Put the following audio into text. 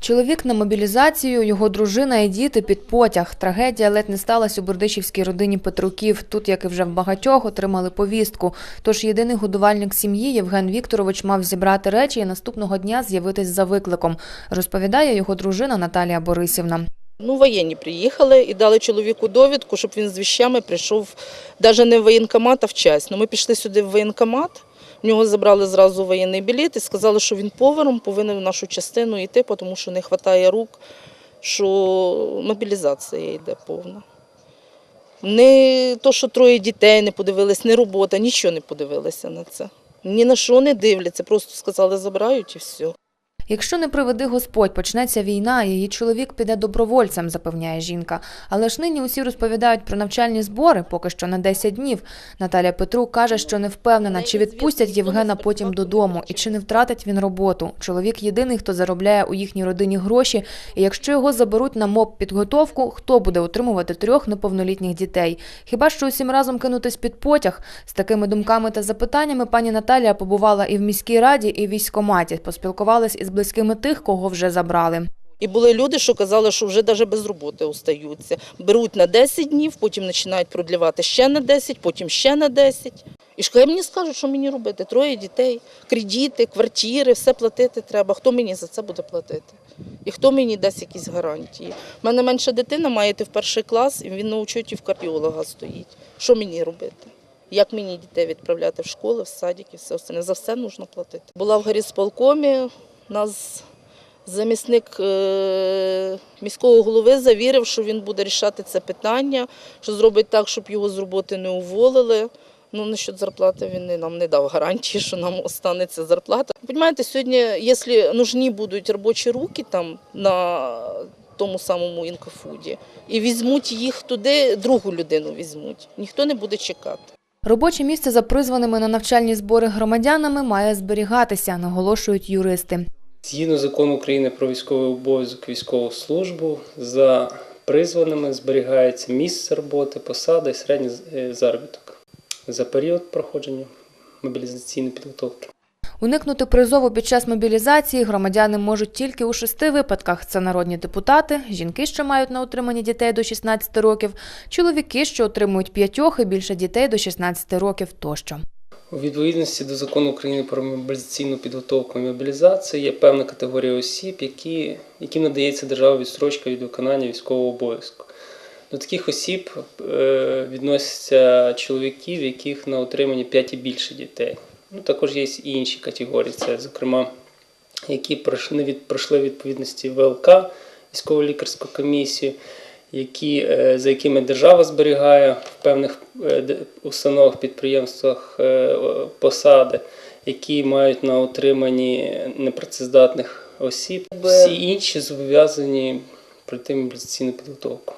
Чоловік на мобілізацію, його дружина і діти під потяг. Трагедія ледь не сталася у Бердичівській родині Петруків. Тут, як і вже в багатьох, отримали повістку. Тож єдиний годувальник сім'ї Євген Вікторович мав зібрати речі і наступного дня з'явитись за викликом. Розповідає його дружина Наталія Борисівна. Ну, воєнні приїхали і дали чоловіку довідку, щоб він з віщами прийшов навіть не в воєнкомат, а в часть. Ну, ми пішли сюди в воєнкомат, в нього забрали зразу воєнний білет і сказали, що він поваром повинен в нашу частину йти, тому що не вистачає рук, що мобілізація йде повна. Не то, що троє дітей не подивились, не робота, нічого не подивилися на це. Ні на що не дивляться, просто сказали, забирають і все. Якщо не приведи Господь, почнеться війна, її чоловік піде добровольцем, запевняє жінка. Але ж нині усі розповідають про навчальні збори, поки що на 10 днів. Наталя Петрук каже, що не впевнена, чи відпустять Євгена потім додому і чи не втратить він роботу. Чоловік єдиний, хто заробляє у їхній родині гроші. І якщо його заберуть на моб підготовку, хто буде утримувати трьох неповнолітніх дітей? Хіба що усім разом кинутись під потяг? З такими думками та запитаннями пані Наталія побувала і в міській раді, і в військкоматі. Поспілкувалась із близькими тих, кого вже забрали. І були люди, що казали, що вже навіть без роботи остаються. Беруть на 10 днів, потім починають продлівати ще на 10, потім ще на 10. І ж мені скажуть, що мені робити. Троє дітей, кредити, квартири, все платити треба. Хто мені за це буде платити? І хто мені дасть якісь гарантії? У мене менша дитина має йти в перший клас, і він на учоті в кардіолога стоїть. Що мені робити? Як мені дітей відправляти в школи, в садики, все остальне? За все потрібно платити. Була в горісполкомі, нас замісник е, міського голови завірив, що він буде рішати це питання, що зробить так, щоб його з роботи не уволили. Ну, насчет зарплати він нам не дав гарантії, що нам останеться зарплата. Понимаєте, сьогодні, якщо нужні будуть робочі руки там на тому самому інкофуді, і візьмуть їх туди, другу людину візьмуть, ніхто не буде чекати. Робоче місце за призваними на навчальні збори громадянами має зберігатися, наголошують юристи. Згідно закону України про військовий обов'язок, військову службу, за призваними зберігається місце роботи, посада і середній е, заробіток за період проходження мобілізаційної підготовки. Уникнути призову під час мобілізації громадяни можуть тільки у шести випадках: це народні депутати, жінки, що мають на утриманні дітей до 16 років, чоловіки, що отримують п'ятьох і більше дітей до 16 років тощо. У відповідності до закону України про мобілізаційну підготовку і мобілізацію є певна категорія осіб, які, яким надається держава відстрочка від виконання військового обов'язку. До таких осіб е, відносяться чоловіки, в яких на утриманні 5 і більше дітей. Ну, також є і інші категорії, це, зокрема, які пройшли, від, пройшли відповідності ВЛК, військово-лікарську комісію, які, е, за якими держава зберігає в певних е, установах, підприємствах е, посади, які мають на утриманні непрацездатних осіб. Всі інші зобов'язані пройти мобілізаційну підготовку.